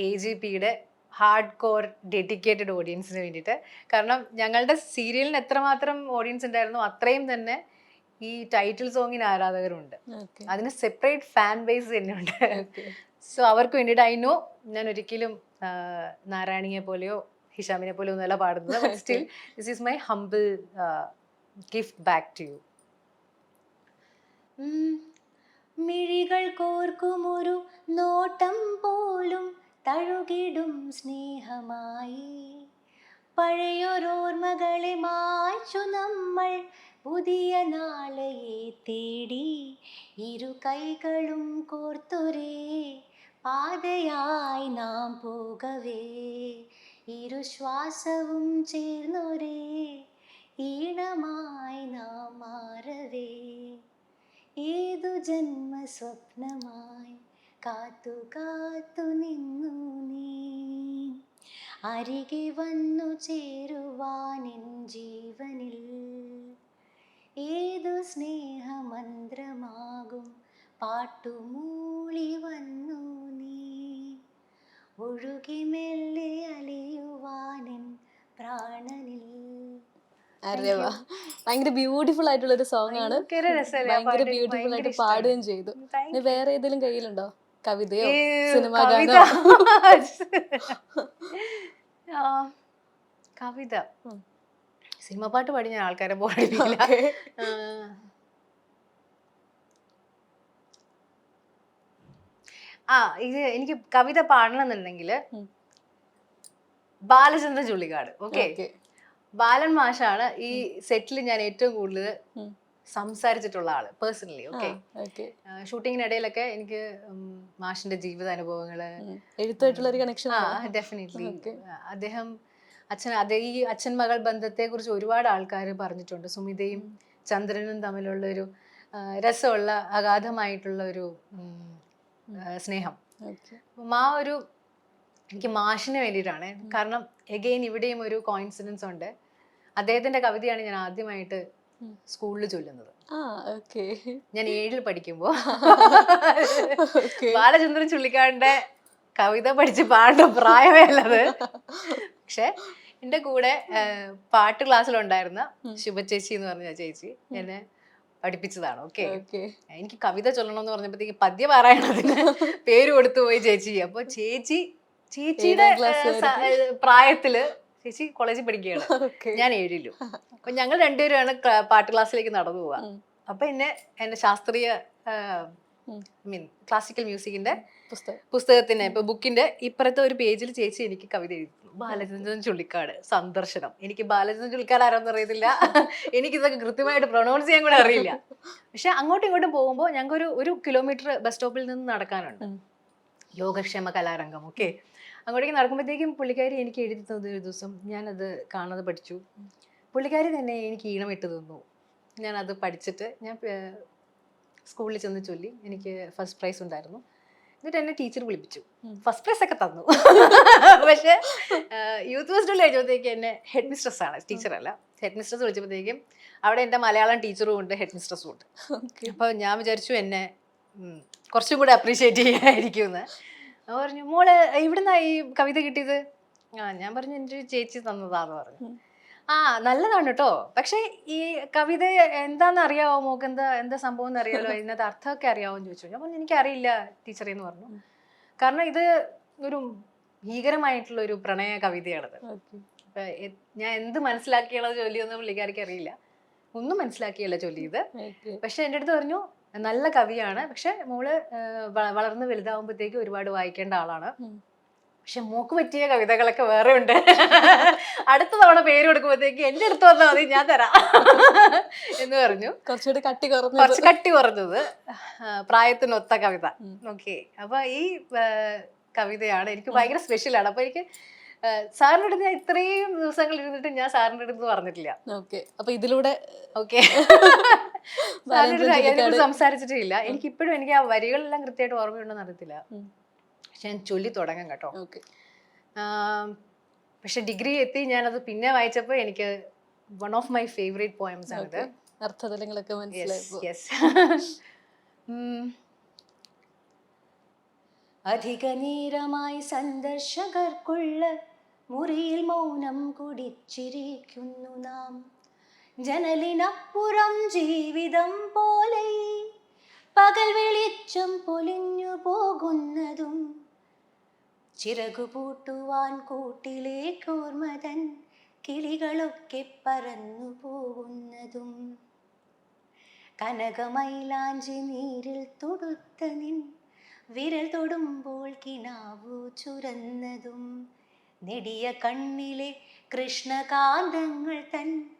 എ ജി പിയുടെ ഹാർഡ് കോർ ഡെഡിക്കേറ്റഡ് ഓഡിയൻസിന് വേണ്ടിയിട്ട്. കാരണം ഞങ്ങളുടെ സീരിയലിന് എത്രമാത്രം ഓഡിയൻസ് ഉണ്ടായിരുന്നു അത്രയും തന്നെ ഈ ടൈറ്റിൽ സോങ്ങിന് ആരാധകരുണ്ട്. അതിന് സെപ്പറേറ്റ് ഫാൻ ബേസ് തന്നെയുണ്ട്. സോ അവർക്ക് വേണ്ടിയിട്ട് ഐ നോ ഞാൻ ഒരിക്കലും നാരായണിയെ പോലെയോ ഹിഷാമിനെ പോലെയോ ഒന്നുമല്ല പാടുന്നത്. Still this is my humble gift back to you മിഴികൾ കോർക്കുമൊരു നോട്ടം പോലും തഴുകിടും സ്നേഹമായി. പഴയൊരോർമ്മകളെ മായ്ച്ചു നമ്മൾ പുതിയ നാളയെ തേടി. ഇരു കൈകളും കോർത്തൊരേ പാതയായി നാം പോകവേ. ഇരു ശ്വാസവും ചേർന്നൊരേ ഈണമായി നാം മാറവേ. ഏതു ജന്മ സ്വപ്നമായി കാത്തു കാത്തു നിന്നു നീ. അരികെ വന്നു ചേരുവാനിൻ ജീവനിൽ. ഏതു സ്നേഹമന്ത്രമാകും പാട്ടുമൂളി വന്നു നീ. ഒഴുകി മെല്ലെ അലിയുവാനിൻ പ്രാണനിൽ. അരെ വാ ഭയങ്കര ബ്യൂട്ടിഫുൾ ആയിട്ടുള്ള ഒരു സോങ് ആണ്. ഭയങ്കര ബ്യൂട്ടിഫുൾ ആയിട്ട് പാടുകയും ചെയ്തു. വേറെ ഏതെങ്കിലും കയ്യിലുണ്ടോ? കവിതയോ? സിനിമ ഗാനോ? കവിത. സിനിമ പാട്ട് പാടി ഞാൻ ആൾക്കാരെ പാടില്ല ആ. ഇത് എനിക്ക് കവിത പാടണമെന്നുണ്ടെങ്കിൽ എന്നുണ്ടെങ്കിൽ ബാലചന്ദ്ര ചുള്ളിക്കാട് ഓക്കെ. ബാലൻ മാഷാണ് ഈ സെറ്റിൽ ഞാൻ ഏറ്റവും കൂടുതൽ സംസാരിച്ചിട്ടുള്ള ആൾ പേഴ്സണലി ഓക്കെ. ഷൂട്ടിങ്ങിനിടയിലൊക്കെ എനിക്ക് മാഷിന്റെ ജീവിത അനുഭവങ്ങൾ ഒരു കണക്ഷൻ ഡെഫിനറ്റ്ലി. അദ്ദേഹം അച്ഛൻ അതേ ഈ അച്ഛൻ മകൾ ബന്ധത്തെ കുറിച്ച് ഒരുപാട് ആൾക്കാർ പറഞ്ഞിട്ടുണ്ട്. സുമിതയും ചന്ദ്രനും തമ്മിലുള്ള ഒരു രസമുള്ള അഗാധമായിട്ടുള്ള ഒരു സ്നേഹം. അപ്പം ആ ഒരു എനിക്ക് മാഷിന് വേണ്ടിയിട്ടാണ്. കാരണം എഗെയിൻ ഇവിടെയും ഒരു കോയിൻസിഡൻസ് ഉണ്ട്. അദ്ദേഹത്തിന്റെ കവിതയാണ് ഞാൻ ആദ്യമായിട്ട് സ്കൂളിൽ ചൊല്ലുന്നത്. ഞാൻ ഏഴിൽ പഠിക്കുമ്പോൾ ബാലചന്ദ്രൻ ചുള്ളിക്കാടിന്റെ കവിത പഠിച്ച് പാടേണ്ട പ്രായമേ അല്ലത് പക്ഷെ എന്റെ കൂടെ പാട്ട് ക്ലാസ്സിലുണ്ടായിരുന്ന ശുഭചേച്ചി ശുഭ ചേച്ചി എന്ന് പറഞ്ഞ ചേച്ചി എന്നെ പഠിപ്പിച്ചതാണ്. ഓക്കെ എനിക്ക് കവിത ചൊല്ലണം എന്ന് പറഞ്ഞപ്പോഴത്തേക്ക് പദ്യ പാരായണതിന് പേര് കൊടുത്തു പോയി ചേച്ചി അപ്പൊ ചേച്ചി ചേച്ചിയുടെ പ്രായത്തിൽ ചേച്ചി കോളേജിൽ പഠിക്കുകയാണ്. ഞാൻ ഏഴിലും. അപ്പൊ ഞങ്ങൾ രണ്ടുപേരുമാണ് പാട്ട് ക്ലാസ്സിലേക്ക് നടന്നു പോവാ. അപ്പൊ എന്നെ എന്റെ ശാസ്ത്രീയ മീൻ ക്ലാസിക്കൽ മ്യൂസിക്കിന്റെ പുസ്തകം. പുസ്തകത്തിന്റെ ഇപ്പൊ ബുക്കിന്റെ ഇപ്പുറത്തെ ഒരു പേജിൽ ചേച്ചി എനിക്ക് കവിത എഴുതി. ബാലചന്ദ്രൻ ചുള്ളിക്കാട് സന്ദർശനം. എനിക്ക് ബാലചന്ദ്രൻ ചുള്ളിക്കാട് ആരാന്ന് അറിയത്തില്ല. എനിക്കിതൊക്കെ കൃത്യമായിട്ട് പ്രൊണൗൺസ് ചെയ്യാൻ കൂടെ അറിയില്ല. പക്ഷെ അങ്ങോട്ടും ഇങ്ങോട്ടും പോകുമ്പോൾ ഞങ്ങൾക്ക് ഒരു ഒരു കിലോമീറ്റർ ബസ് സ്റ്റോപ്പിൽ നിന്ന് നടക്കാനുണ്ട്. യോഗക്ഷേമ കലാരംഗം ഓക്കെ അങ്ങോട്ടേക്ക് നടക്കുമ്പോഴത്തേക്കും പുള്ളിക്കാരി എനിക്ക് എഴുതി തന്നത് ഒരു ദിവസം. ഞാനത് കാണാതെ പഠിച്ചു. പുള്ളിക്കാരി തന്നെ എനിക്ക് ഈണം ഇട്ട് തന്നു. ഞാനത് പഠിച്ചിട്ട് ഞാൻ സ്കൂളിൽ ചെന്ന് ചൊല്ലി എനിക്ക് ഫസ്റ്റ് പ്രൈസ് ഉണ്ടായിരുന്നു. എന്നിട്ട് എന്നെ ടീച്ചർ വിളിപ്പിച്ചു. ഫസ്റ്റ് പ്രൈസ് ഒക്കെ തന്നു. പക്ഷേ യൂത്ത് ഫെസ്റ്റിവൽ കഴിഞ്ഞപ്പോഴത്തേക്ക് എന്നെ ഹെഡ് മിസ്ട്രസ് ആണ്. ടീച്ചറല്ല ഹെഡ് മിസ്ട്രസ് വിളിച്ചപ്പോഴത്തേക്കും അവിടെ എന്റെ മലയാളം ടീച്ചറും ഉണ്ട് ഹെഡ് മിസ്ട്രസും ഉണ്ട്. അപ്പോൾ ഞാൻ വിചാരിച്ചു എന്നെ കുറച്ചും കൂടെ അപ്രീഷിയേറ്റ് ചെയ്യായിരിക്കുമെന്ന്. പറഞ്ഞു മോൾ ഇവിടുന്നാ ഈ കവിത കിട്ടിയത്? ആ ഞാൻ പറഞ്ഞു എന്റെ ഒരു ചേച്ചി തന്നതാന്ന് പറഞ്ഞു. ആ നല്ലതാണ് കേട്ടോ പക്ഷെ ഈ കവിത എന്താന്ന് അറിയാവോ മോക്ക്? എന്താ എന്താ സംഭവം എന്ന് അറിയാലോ? ഇതിനകത്ത് അർത്ഥമൊക്കെ അറിയാവോ എന്ന് ചോദിച്ചു. ഞാൻ പറഞ്ഞു എനിക്കറിയില്ല ടീച്ചറേ എന്ന് പറഞ്ഞു. കാരണം ഇത് ഒരു ഭീകരമായിട്ടുള്ള ഒരു പ്രണയ കവിതയാണത്. ഞാൻ എന്ത് മനസ്സിലാക്കിയുള്ള ജോലിയൊന്നും പുള്ളിക്കാർക്ക് അറിയില്ല. ഒന്നും മനസ്സിലാക്കിയല്ല ജോലി ഇത്. പക്ഷെ എന്റെ അടുത്ത് പറഞ്ഞു നല്ല കവിയാണ്. പക്ഷെ മോൾ വളർന്ന് വലുതാവുമ്പോഴത്തേക്ക് ഒരുപാട് വായിക്കേണ്ട ആളാണ്. പക്ഷെ മോക്ക് പറ്റിയ കവിതകളൊക്കെ വേറെ ഉണ്ട്. അടുത്ത തവണ പേര് കൊടുക്കുമ്പോഴത്തേക്ക് എന്റെ അടുത്ത് വന്നാൽ മതി ഞാൻ തരാം എന്ന് പറഞ്ഞു. കുറച്ചുകൂടി കട്ടി കുറഞ്ഞു കുറച്ച് കട്ടി കുറഞ്ഞത്. പ്രായത്തിനൊത്ത കവിത. ഓക്കെ. അപ്പൊ ഈ കവിതയാണ് എനിക്ക് ഭയങ്കര സ്പെഷ്യലാണ് അപ്പൊ എനിക്ക് ആ, സാറിന്റെ അടുത്ത് ഞാൻ ഇത്രയും ദിവസങ്ങൾ ഇരുന്നിട്ട് ഞാൻ സാറിന്റെ അടുത്ത് പറഞ്ഞിട്ടില്ല. ഓക്കെ. അപ്പൊ ഇതിലൂടെ ഓക്കെ. സംസാരിച്ചിട്ടേ ഇല്ല സംസാരിച്ചിട്ടില്ല. എനിക്ക് ഇപ്പോഴും എനിക്ക് ആ വരികളെല്ലാം കൃത്യമായിട്ട് ഓർമ്മയുണ്ടെന്ന് അറിയത്തില്ല. പക്ഷെ ഞാൻ ചൊല്ലി തുടങ്ങാം കേട്ടോ. പക്ഷെ ഡിഗ്രി എത്തി ഞാനത് പിന്നെ വായിച്ചപ്പോൾ എനിക്ക് one of my favourite poems ആണിത് അർത്ഥതലങ്ങളൊക്കെ മനസ്സിലായി അധിക നേരമായി സന്ദർശകർക്കുള്ള മുറിയിൽ മൗനം കുടിച്ചിരിക്കുന്നു നാം. ജനലിനപ്പുറം ജീവിതം പോലെ പകൽ വെളിച്ചം പൊലിഞ്ഞു പോകുന്നതും ചിറകുപൂട്ടുവാൻ കൂട്ടിലേക്കോർമതൻ കിളികളൊക്കെ പറന്നു പോകുന്നതും. കനകമൈലാഞ്ചി നീരിൽ തൊടുത്ത നിൻ വിരൽ തൊടുമ്പോൾ കിണാവു ചുരന്നതും നെടിയ കണ്ണിലെ കൃഷ്ണകാന്തങ്ങൾ തൻ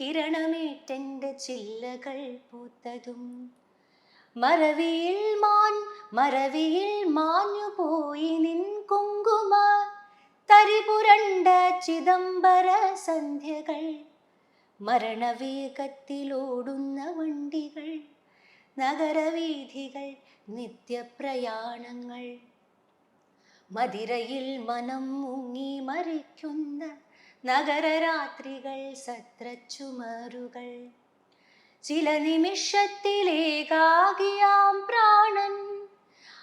കിരണമേറ്റെന്റെ ചില്ലകൾ പൂത്തതും. മറവിയിൽ മാൻ മറവിയിൽ മാഞ്ഞു പോയി നിൻ കുങ്കുമ തരിപുരണ്ട ചിദംബര സന്ധ്യകൾ. മരണവേഗത്തിലോടുന്ന വണ്ടികൾ നഗരവീഥികൾ നിത്യപ്രയാണങ്ങൾ. മതിരയിൽ മനം മുങ്ങി മറിക്കുന്ന നഗരരാത്രികൾ സത്രച്ചുമറുകൾ ചില നിമിഷത്തിലേകാകിയാം പ്രാണൻ.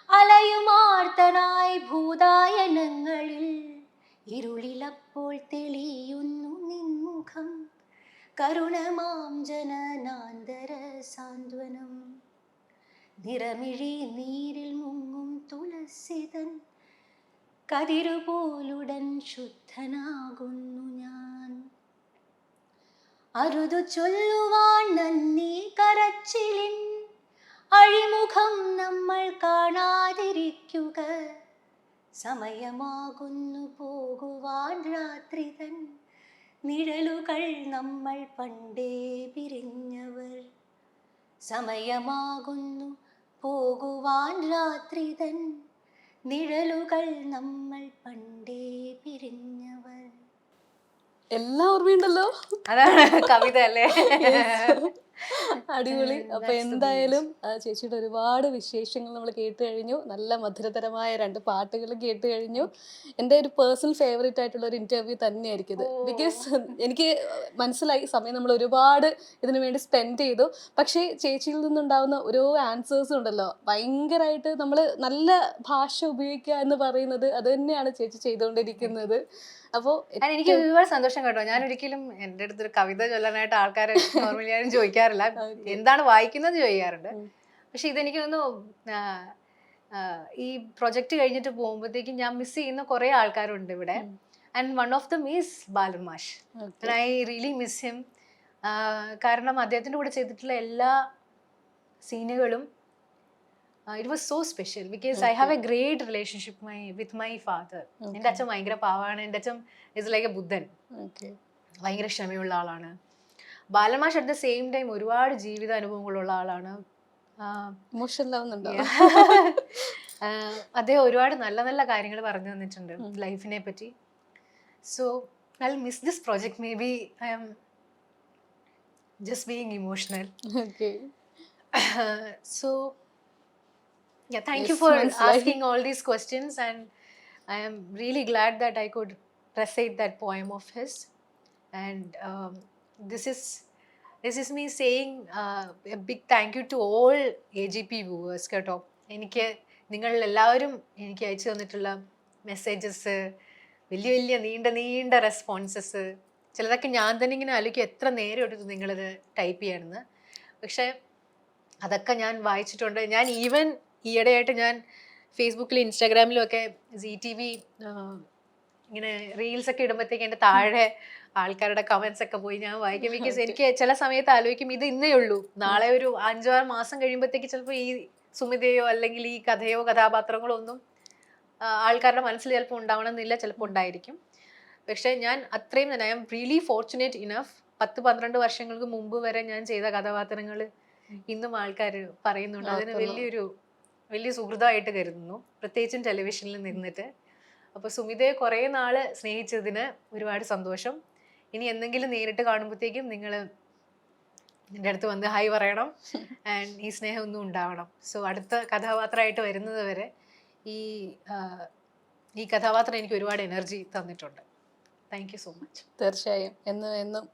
അലയുമാർത്തനായി ഭൂതായനങ്ങളിൽ ഇരുളിലപ്പോൾ തെളിയുന്നു നിൻമുഖം. കരുണമാം ജനനാന്തര സാന്ത്വനം. നിറമിഴി നീരിൽ മുങ്ങും തുളസിതൻ കതിരുപോലുടൻ ശുദ്ധനാകുന്നു ഞാൻ. അരുതു ചൊല്ലുവാൻ നന്ദി കരച്ചിലിൻ അഴിമുഖം നമ്മൾ കാണാതിരിക്കുക. സമയമാകുന്നു പോകുവാൻ രാത്രി തൻ നിഴലുകൾ നമ്മൾ പണ്ടേ പിരിഞ്ഞവർ. സമയമാകുന്നു പോകുവാൻ രാത്രി തൻ നിഴലുകൾ നമ്മൾ പണ്ടേ പിരിഞ്ഞവർ. എല്ലാം ഓർമ്മയുണ്ടല്ലോ. അതാണ് കവിത അല്ലേ അടിപൊളി. അപ്പൊ എന്തായാലും ചേച്ചിയുടെ ഒരുപാട് വിശേഷങ്ങൾ നമ്മൾ കേട്ട് കഴിഞ്ഞു. നല്ല മധുരതരമായ രണ്ട് പാട്ടുകൾ കേട്ട് കഴിഞ്ഞു. എന്റെ ഒരു പേഴ്സണൽ ഫേവറേറ്റ് ആയിട്ടുള്ള ഒരു ഇന്റർവ്യൂ തന്നെയായിരിക്കും ഇത്. ബിക്കോസ് എനിക്ക് മനസ്സിലായി സമയം നമ്മൾ ഒരുപാട് ഇതിനു വേണ്ടി സ്പെൻഡ് ചെയ്തു. പക്ഷേ ചേച്ചിയിൽ നിന്നുണ്ടാവുന്ന ഓരോ ആൻസേഴ്സും ഉണ്ടല്ലോ ഭയങ്കരമായിട്ട് നമ്മൾ നല്ല ഭാഷ ഉപയോഗിക്കുക എന്ന് പറയുന്നത് അത് തന്നെയാണ് ചേച്ചി ചെയ്തുകൊണ്ടിരിക്കുന്നത്. അപ്പോൾ ഞാൻ എനിക്ക് ഒരുപാട് സന്തോഷം കേട്ടോ. ഞാൻ ഒരിക്കലും എന്റെ അടുത്തൊരു കവിത ചൊല്ലാനായിട്ട് ആൾക്കാരെ നോർമലി ആരും ചോദിക്കാറില്ല. എന്താണ് വായിക്കുന്നത് ചോദിക്കാറുണ്ട്. പക്ഷെ ഇതെനിക്ക് തോന്നുന്നു ഈ പ്രൊജക്ട് കഴിഞ്ഞിട്ട് പോകുമ്പോഴത്തേക്കും ഞാൻ മിസ് ചെയ്യുന്ന കുറേ ആൾക്കാരുണ്ട് ഇവിടെ. ആൻഡ് വൺ ഓഫ് ദ മീസ് ബാലൻ മാഷ് ഐ റിയലി മിസ് ഹിം കാരണം അദ്ദേഹത്തിന്റെ കൂടെ ചെയ്തിട്ടുള്ള എല്ലാ സീനുകളും it was so special because I have a great relationship my with my father എന്റെ അച്ഛൻ ഭയങ്കര പാവാണ്. എന്റെ അച്ഛൻ ഇസ് ലൈക്ക് എ ബുദ്ധൻ. ഭയങ്കര ക്ഷമയുള്ള ആളാണ്. ബാലമാഷ് അറ്റ് ദ സെയിം ടൈം ഒരുപാട് ജീവിത അനുഭവങ്ങളുള്ള ആളാണ്. അദ്ദേഹം ഒരുപാട് നല്ല നല്ല കാര്യങ്ങൾ പറഞ്ഞു തന്നിട്ടുണ്ട് ലൈഫിനെ പറ്റി. So I miss this project maybe I'm just being emotional so yeah thank you Yes, for asking asking all these questions and i am really glad that i could recite that poem of his and um, this is this is me saying uh, a big thank you to all agp viewers കേട്ടോ എനിക്ക് നിങ്ങൾ എല്ലാവരും എനിക്ക് അയച്ചു തന്നിട്ടുള്ള messages വലിയ വലിയ നീണ്ട നീണ്ട റെസ്പോൺസസ് ചിലതൊക്കെ ഞാൻ തന്നെ ഇങ്ങനെ ആലോചിക്കും എത്ര നേരം എടുത്തു നിങ്ങളിത് ടൈപ്പ് ചെയ്യണമെന്ന് പക്ഷേ അതൊക്കെ ഞാൻ വായിച്ചിട്ടുണ്ട് ഞാൻ ഈവൻ ഈയിടെയായിട്ട് ഞാൻ ഫേസ്ബുക്കിലും ഇൻസ്റ്റാഗ്രാമിലും ഒക്കെ സി ടി വി ഇങ്ങനെ റീൽസ് ഒക്കെ ഇടുമ്പോഴത്തേക്ക് എന്റെ താഴെ ആൾക്കാരുടെ കമൻസ് ഒക്കെ പോയി. ഞാൻ വായിക്കും. ബിക്കോസ് എനിക്ക് ചില സമയത്ത് ആലോചിക്കും ഇത് ഇന്നേ ഉള്ളൂ. നാളെ ഒരു അഞ്ചാറ് മാസം കഴിയുമ്പോഴത്തേക്ക് ചിലപ്പോൾ ഈ സുമിതയോ അല്ലെങ്കിൽ ഈ കഥയോ കഥാപാത്രങ്ങളോ ഒന്നും ആൾക്കാരുടെ മനസ്സിൽ ചിലപ്പോൾ ഉണ്ടാവണമെന്നില്ല ചിലപ്പോൾ ഉണ്ടായിരിക്കും. പക്ഷേ ഞാൻ അത്രയും തന്നെ I'm really fortunate enough പത്ത് പന്ത്രണ്ട് വർഷങ്ങൾക്ക് മുമ്പ് വരെ ഞാൻ ചെയ്ത കഥാപാത്രങ്ങൾ ഇന്നും ആൾക്കാർ പറയുന്നുണ്ട്. അതിന് വലിയൊരു വലിയ സുഹൃതമായിട്ട് കരുതുന്നു. പ്രത്യേകിച്ചും ടെലിവിഷനിൽ നിന്നിട്ട്. അപ്പോൾ സുമിതയെ കുറേ നാൾ സ്നേഹിച്ചതിന് ഒരുപാട് സന്തോഷം. ഇനി എന്തെങ്കിലും നേരിട്ട് കാണുമ്പോഴത്തേക്കും നിങ്ങൾ എന്റെ അടുത്ത് വന്ന് ഹായ് പറയണം. ആൻഡ് ഈ സ്നേഹം ഒന്നും ഉണ്ടാവണം. സോ അടുത്ത കഥാപാത്രമായിട്ട് വരുന്നത് വരെ ഈ ഈ കഥാപാത്രം എനിക്ക് ഒരുപാട് എനർജി തന്നിട്ടുണ്ട്. താങ്ക് യു സോ മച്ച് തീർച്ചയായും. എന്നും എന്നും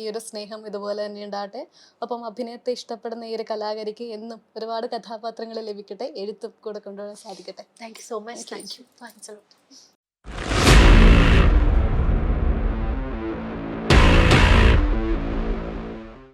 ഈ ഒരു സ്നേഹം ഇതുപോലെ തന്നെ ഉണ്ടാകട്ടെ. ഒപ്പം അഭിനയത്തെ ഇഷ്ടപ്പെടുന്ന ഈ ഒരു കലാകാരിക്ക് എന്നും ഒരുപാട് കഥാപാത്രങ്ങൾ ലഭിക്കട്ടെ. എഴുത്തും കൂടെ കൊണ്ടുവരാൻ സാധിക്കട്ടെ. Thank you so much thank you thanks